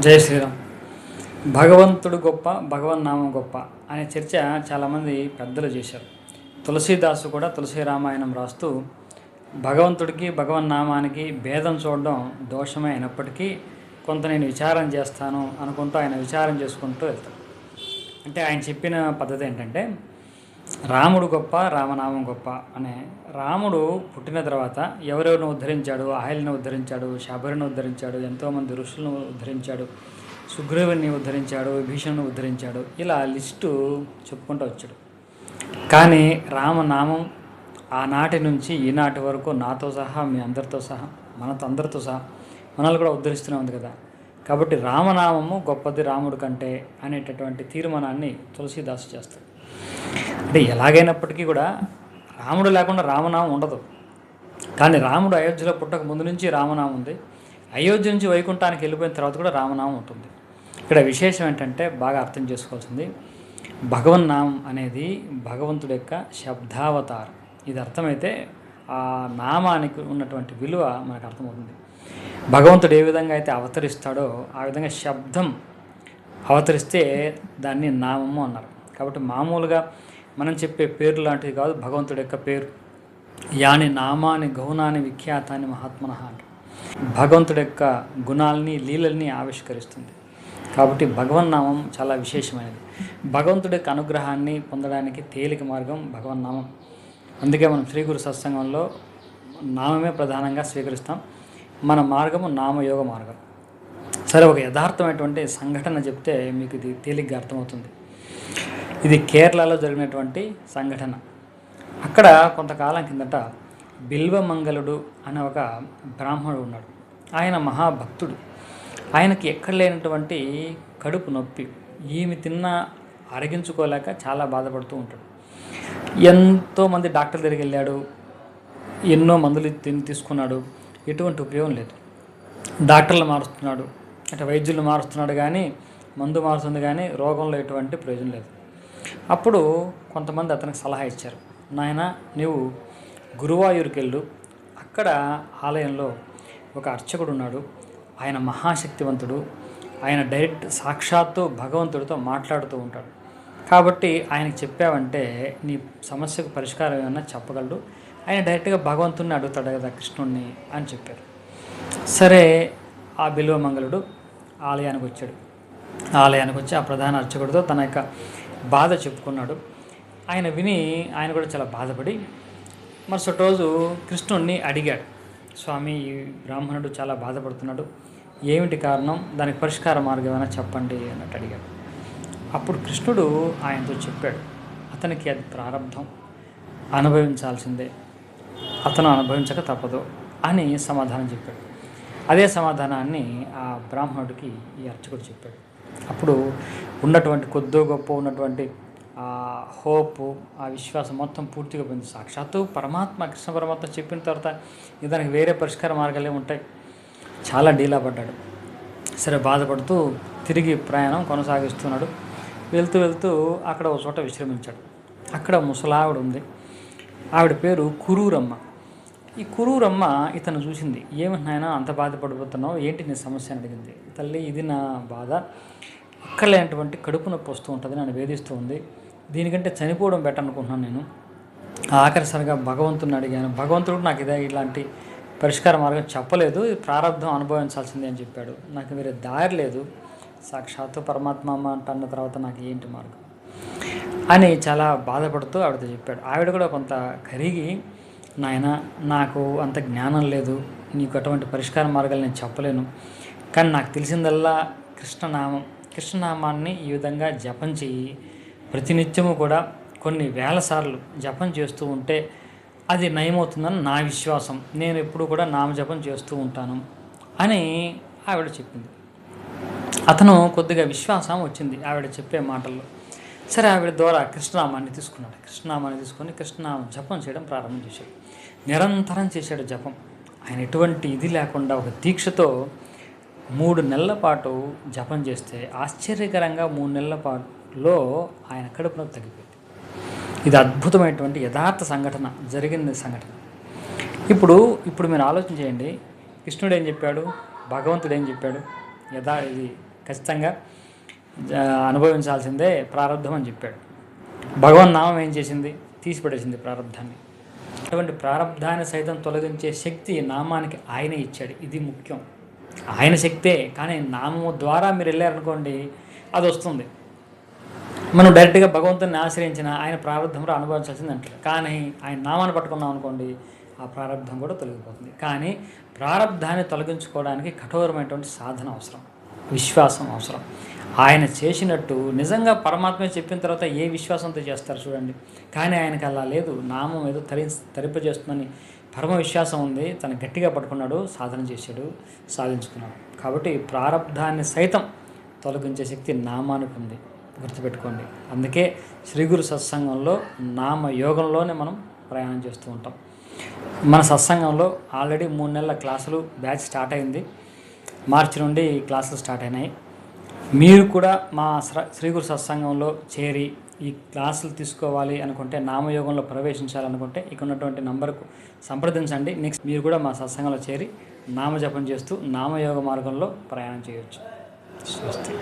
జై శ్రీరామ్. భగవంతుడు గొప్ప భగవన్నామం గొప్ప అనే చర్చ చాలామంది పెద్దలు చేశారు. తులసీదాసు కూడా తులసి రామాయణం రాస్తూ భగవంతుడికి భగవన్నామానికి భేదం చూడడం దోషమే అయినప్పటికీ కొంత నేను విచారం చేస్తాను అనుకుంటూ ఆయన విచారం చేసుకుంటూ వెళ్తాడు. అంటే ఆయన చెప్పిన పద్ధతి ఏంటంటే రాముడు గొప్ప రామనామం గొప్ప అనే రాముడు పుట్టిన తర్వాత ఎవరెవరిని ఉద్ధరించాడు అహల్ని ఉద్ధరించాడు శబరిని ఉద్ధరించాడు ఎంతోమంది ఋషులను ఉద్ధరించాడు సుగ్రీవుని ఉద్ధరించాడు విభీషణ్ని ఉద్ధరించాడు ఇలా లిస్టు చెప్పుకుంటూ వచ్చాడు. కానీ రామనామం ఆనాటి నుంచి ఈనాటి వరకు నాతో సహా మీ అందరితో సహా మనతో అందరితో సహా మనల్ని కూడా ఉద్ధరిస్తూనే ఉంది కదా. కాబట్టి రామనామము గొప్పది రాముడు కంటే అనేటటువంటి తీర్మానాన్ని తులసీదాసు చేస్తాడు. అంటే ఎలాగైనప్పటికీ కూడా రాముడు లేకుండా రామనామం ఉండదు. కానీ రాముడు అయోధ్యలో పుట్టక ముందు నుంచి రామనామం ఉంది. అయోధ్య నుంచి వైకుంఠానికి వెళ్ళిపోయిన తర్వాత కూడా రామనామం ఉంటుంది. ఇక్కడ విశేషం ఏంటంటే బాగా అర్థం చేసుకోవాల్సింది. భగవన్నామం అనేది భగవంతుడి యొక్క శబ్దావతారం. ఇది అర్థమైతే ఆ నామానికి ఉన్నటువంటి విలువ మనకు అర్థమవుతుంది. భగవంతుడు ఏ విధంగా అయితే అవతరిస్తాడో ఆ విధంగా శబ్దం అవతరిస్తే దాన్ని నామము అన్నారు. కాబట్టి మామూలుగా మనం చెప్పే పేరు లాంటిది కాదు భగవంతుడి యొక్క పేరు. యాని నామాని గౌనాని విఖ్యాతాన్ని మహాత్మన అంట భగవంతుడి యొక్క గుణాలని లీలల్ని ఆవిష్కరిస్తుంది. కాబట్టి భగవన్నామం చాలా విశేషమైనది. భగవంతుడి యొక్క అనుగ్రహాన్ని పొందడానికి తేలిక మార్గం భగవన్నామం అందుకే మనం శ్రీ గురు సత్సంగంలో నామమే ప్రధానంగా స్వీకరిస్తాం. మన మార్గము నామయోగ మార్గం. సరే ఒక యథార్థమైనటువంటి సంఘటన చెప్తే మీకు ఇది తేలిగ్గా అర్థమవుతుంది. ఇది కేరళలో జరిగినటువంటి సంఘటన. అక్కడ కొంతకాలం కిందట బిల్వమంగళుడు అనే ఒక బ్రాహ్మణుడు ఉన్నాడు. ఆయన మహాభక్తుడు. ఆయనకి ఎక్కడ లేనటువంటి కడుపు నొప్పి ఈమె తిన్నా అరగించుకోలేక చాలా బాధపడుతూ ఉంటాడు. ఎంతోమంది డాక్టర్ దగ్గరికి వెళ్ళాడు. ఎన్నో మందులు తిని తీసుకున్నాడు. ఎటువంటి ఉపయోగం లేదు. డాక్టర్లు మారుస్తున్నాడు. అంటే వైద్యులు మారుస్తున్నాడు కానీ మందు మారుతుంది కానీ రోగంలో ఎటువంటి ప్రయోజనం లేదు. అప్పుడు కొంతమంది అతనికి సలహా ఇచ్చారు. నాయన నీవు గురువాయూరుకి వెళ్ళు అక్కడ ఆలయంలో ఒక అర్చకుడు ఉన్నాడు. ఆయన మహాశక్తివంతుడు. ఆయన డైరెక్ట్ సాక్షాత్తు భగవంతుడితో మాట్లాడుతూ ఉంటాడు. కాబట్టి ఆయనకి చెప్పావంటే నీ సమస్యకు పరిష్కారం ఏమన్నా చెప్పగలడు? ఆయన డైరెక్ట్గా భగవంతుడిని అడుగుతాడు కదా కృష్ణుడిని అని చెప్పారు. సరే ఆ బిల్వమంగళుడు ఆలయానికి వచ్చాడు ఆలయానికి వచ్చి ఆ ప్రధాన అర్చకుడితో తన యొక్క బాధ చెప్పుకున్నాడు. ఆయన విని ఆయన కూడా చాలా బాధపడి మరుసటి రోజు కృష్ణుడిని అడిగాడు. స్వామి ఈ బ్రాహ్మణుడు చాలా బాధపడుతున్నాడు. ఏమిటి కారణం? దానికి పరిష్కార మార్గం ఏమైనా చెప్పండి అన్నట్టు అడిగాడు. అప్పుడు కృష్ణుడు ఆయనతో చెప్పాడు. అతనికి అది ప్రారంభం. అనుభవించాల్సిందే. అతను అనుభవించక తప్పదు అని సమాధానం చెప్పాడు. అదే సమాధానాన్ని ఆ బ్రాహ్మణుడికి ఈ అర్చకుడు చెప్పాడు. అప్పుడు ఉన్నటువంటి కొద్దో గొప్ప ఉన్నటువంటి ఆ హోప్ ఆ విశ్వాసం మొత్తం పూర్తిగా పోయింది. సాక్షాత్తు పరమాత్మ కృష్ణ పరమాత్మ చెప్పిన తర్వాత దానికి వేరే పరిష్కార మార్గాలే ఉంటాయి. చాలా డీలా పడ్డాడు. సరే బాధపడుతూ తిరిగి ప్రయాణం కొనసాగిస్తున్నాడు. వెళ్తూ వెళ్తూ అక్కడ ఒక చోట విశ్రమించాడు. అక్కడ ముసలావిడ ఉంది. ఆవిడ పేరు కురూరమ్మ. ఈ కురూరమ్మ ఇతను చూసింది. ఏమంటున్నాయన అంత బాధపడిపోతున్నావు? ఏంటి నీ సమస్య? అని అడిగింది. తల్లి ఇది నా బాధ. అక్కర్లేనటువంటి కడుపు నొప్పి వస్తూ ఉంటుంది నన్ను వేధిస్తూ ఉంది. దీనికంటే చనిపోవడం బెటర్ అనుకుంటున్నాను నేను. ఆఖరిసరిగా భగవంతుని అడిగాను. భగవంతుడు నాకు ఇదే ఇలాంటి పరిష్కార మార్గం చెప్పలేదు. ఇది ప్రారంభం అనుభవించాల్సిందే అని చెప్పాడు. నాకు వేరే దారి లేదు. సాక్షాత్తు పరమాత్మ అంటున్న తర్వాత నాకు ఏంటి మార్గం? అని చాలా బాధపడుతూ ఆవిడతో చెప్పాడు. ఆవిడ కూడా కొంత కరిగి నాయన నాకు అంత జ్ఞానం లేదు. నీకు అటువంటి పరిష్కార మార్గాలు నేను చెప్పలేను. కానీ నాకు తెలిసిందల్లా కృష్ణనామం. కృష్ణనామాన్ని ఈ విధంగా జపం చెయ్యి. ప్రతినిత్యము కూడా కొన్ని వేల సార్లు జపం చేస్తూ ఉంటే అది నయమవుతుందని నా విశ్వాసం. నేను ఎప్పుడు కూడా నామజపం చేస్తూ ఉంటాను అని ఆవిడ చెప్పింది. అతను కొద్దిగా విశ్వాసం వచ్చింది ఆవిడ చెప్పే మాటల్లో. సరే ఆవిడ ద్వారా కృష్ణనామాన్ని తీసుకున్నాడు. కృష్ణనామాన్ని తీసుకొని కృష్ణనామం జపం చేయడం ప్రారంభం చేశాడు. నిరంతరం చేశాడు జపం. ఆయన ఎటువంటి ఇది లేకుండా ఒక దీక్షతో మూడు నెలల పాటు జపం చేస్తే ఆశ్చర్యకరంగా మూడు నెలల పాటులో ఆయన కడుపు నొప్పి తగ్గిపోయింది. ఇది అద్భుతమైనటువంటి యథార్థ సంఘటన జరిగిన సంఘటన. ఇప్పుడు ఇప్పుడు మీరు ఆలోచన చేయండి. కృష్ణుడు ఏం చెప్పాడు? భగవంతుడు ఏం చెప్పాడు? యథా ఇది ఖచ్చితంగా జ- అనుభవించాల్సిందే ప్రారంధం అని చెప్పాడు. భగవన్ నామం ఏం చేసింది? తీసిపడేసింది ప్రారంధాన్ని అటువంటి ప్రారంధాన్ని సైతం తొలగించే శక్తి నామానికి ఆయన ఇచ్చాడు. ఇది ముఖ్యం. ఆయన శక్తే కానీ నామము ద్వారా మీరు వెళ్ళారనుకోండి అది వస్తుంది. మనం డైరెక్ట్గా భగవంతుని ఆశ్రయించిన ఆయన ప్రారంభంలో అనుభవించాల్సింది అంటారు కానీ ఆయన నామాన్ని పట్టుకున్నాం అనుకోండి ఆ ప్రారంధం కూడా తొలగిపోతుంది. కానీ ప్రారంధాన్ని తొలగించుకోవడానికి కఠోరమైనటువంటి సాధన అవసరం. విశ్వాసం అవసరం. ఆయన చేసినట్టు నిజంగా పరమాత్మ చెప్పిన తర్వాత ఏ విశ్వాసంతో చేస్తారు చూడండి. కానీ ఆయనకి అలా లేదు. నామం ఏదో తరి తరింపజేస్తుందని పరమ విశ్వాసం ఉంది. తను గట్టిగా పట్టుకున్నాడు సాధన చేశాడు సాధించుకున్నాడు. కాబట్టి ప్రారంధాన్ని సైతం తొలగించే శక్తి నామానికి ఉంది. గుర్తుపెట్టుకోండి. అందుకే శ్రీ గురు సత్సంగంలో నామ యోగంలోనే మనం ప్రయాణం చేస్తూ ఉంటాం. మన సత్సంగంలో ఆల్రెడీ మూడు నెలల క్లాసులు బ్యాచ్ స్టార్ట్ అయింది. మార్చి నుండి క్లాసులు స్టార్ట్ అయినాయి. మీరు కూడా మా శ్రీ గురు సత్సంగంలో చేరి ఈ క్లాసులు తీసుకోవాలి అనుకుంటే నామయోగంలో ప్రవేశించాలనుకుంటే ఇక ఉన్నటువంటి నంబర్కు సంప్రదించండి. నెక్స్ట్ మీరు కూడా మా సత్సంగంలో చేరి నామజపం చేస్తూ నామయోగ మార్గంలో ప్రయాణం చేయవచ్చు స్వస్తి.